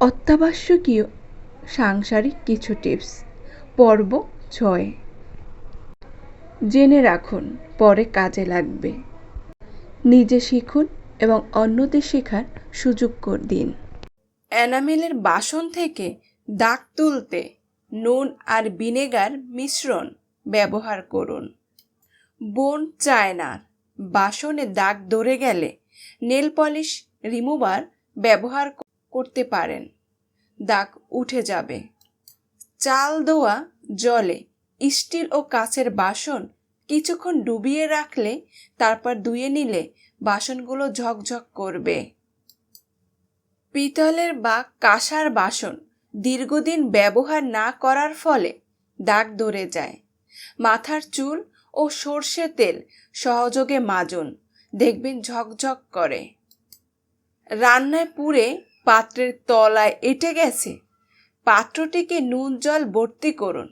অত্যাবশ্যকীয় সাংসারিক কিছু টিপস। পর্ব ছয়। জেনে রাখুন, পরে কাজে লাগবে। নিজে শিখুন এবং অন্যদের শেখার সুযোগ করে দিন। এনামেলের বাসন থেকে দাগ তুলতে নুন আর ভিনেগার মিশ্রণ ব্যবহার করুন। বোন চায়নার বাসনে দাগ ধরে গেলে নেল পলিশ রিমুভার ব্যবহার করতে পারেন। দাগ উঠে যাবে। চাল দোয়া জলে, স্টিল ও কাচের বাসন কিছুক্ষণ ডুবিয়ে রাখলে তারপর ধুয়ে নিলে বাসনগুলো ঝকঝক করবে। পিতলের বা কাঁসার বাসন দীর্ঘদিন ব্যবহার না করার ফলে দাগ ধরে যায়। মাথার চুল ও সর্ষে তেল সহযোগে মাজুন, দেখবেন ঝকঝক করে। রান্নায় পুড়ে পাত্রের তলায় এঁটে গেছে। পাত্রটিকে নুন জল ভর্তি করুন,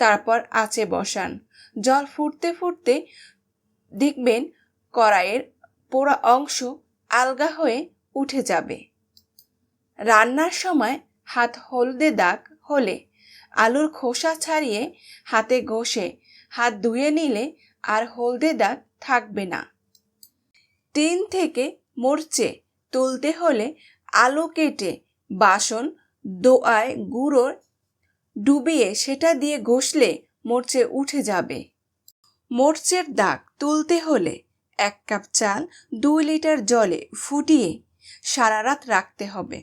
তারপর আঁচে বসান। জল ফুটতে ফুটতে দেখবেন কড়াইয়ের পোড়া অংশ আলগা হয়ে উঠে যাবে। রান্নার সময় হাত হলদে দাগ হলে আলুর খোসা ছাড়িয়ে হাতে ঘষে হাত ধুয়ে নিলে আর হলদে দাগ থাকবে না। টিন থেকে মরচে তুলতে হলে আলু কেটে বাসন, দোয়ায় গুঁড়ো ডুবিয়ে সেটা দিয়ে ঘষলে মরচে উঠে যাবে। মরচের দাগ তুলতে হলে এক কাপ চাল দুই লিটার জলে ফুটিয়ে সারা রাত রাখতে হবে।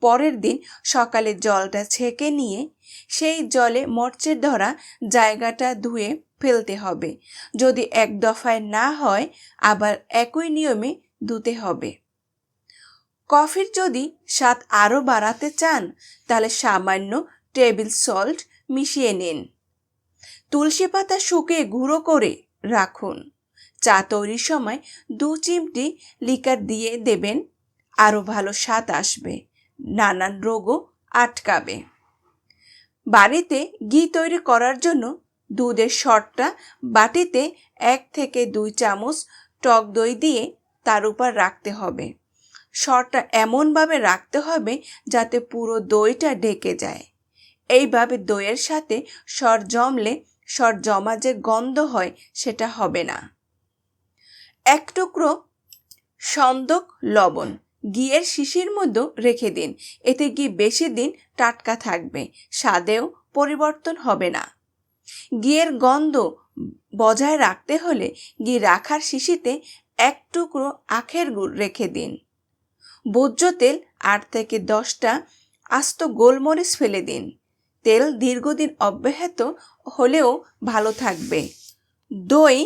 পরের দিন সকালে জলটা ছেঁকে নিয়ে সেই জলে মরচের ধরা জায়গাটা ধুয়ে ফেলতে হবে। যদি এক দফায় না হয়, আবার একই নিয়মে ধুতে হবে। কফির যদি স্বাদ আরও বাড়াতে চান, তাহলে সামান্য টেবিল সল্ট মিশিয়ে নিন। তুলসী পাতা শুকিয়ে গুঁড়ো করে রাখুন। চা তৈরির সময় দু চিমটি লিকার দিয়ে দেবেন, আরও ভালো স্বাদ আসবে, নানান রোগও আটকাবে। বাড়িতে ঘি তৈরি করার জন্য দুধের শটটা বাটিতে এক থেকে দুই চামচ টক দই দিয়ে তার উপর রাখতে হবে। শটটা এমনভাবে রাখতে হবে যাতে পুরো দইটা ঢেকে যায়। এইভাবে দইয়ের সাথে সর জমলে সর জমা যে গন্ধ হয় সেটা হবে না। এক টুকরো সন্দক লবণ ঘিয়ের শিশির মধ্যে রেখে দিন। এতে ঘি বেশি দিন টাটকা থাকবে? স্বাদেও পরিবর্তন হবে না। ঘিয়ের গন্ধ বজায় রাখতে হলে ঘি রাখার শিশিতে এক টুকরো আখের গুড় রেখে দিন। ভোজ্য তেল আট থেকে দশটা আস্ত গোলমরিচ ফেলে দিন। তেল দীর্ঘদিন অব্যাহত হলেও ভালো থাকবে। দই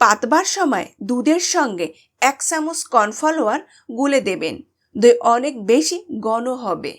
পাতবার সময় দুধের সঙ্গে এক চামচ কর্নফ্লাওয়ার গুলে দেবেন। দই অনেক বেশি ঘন হবে।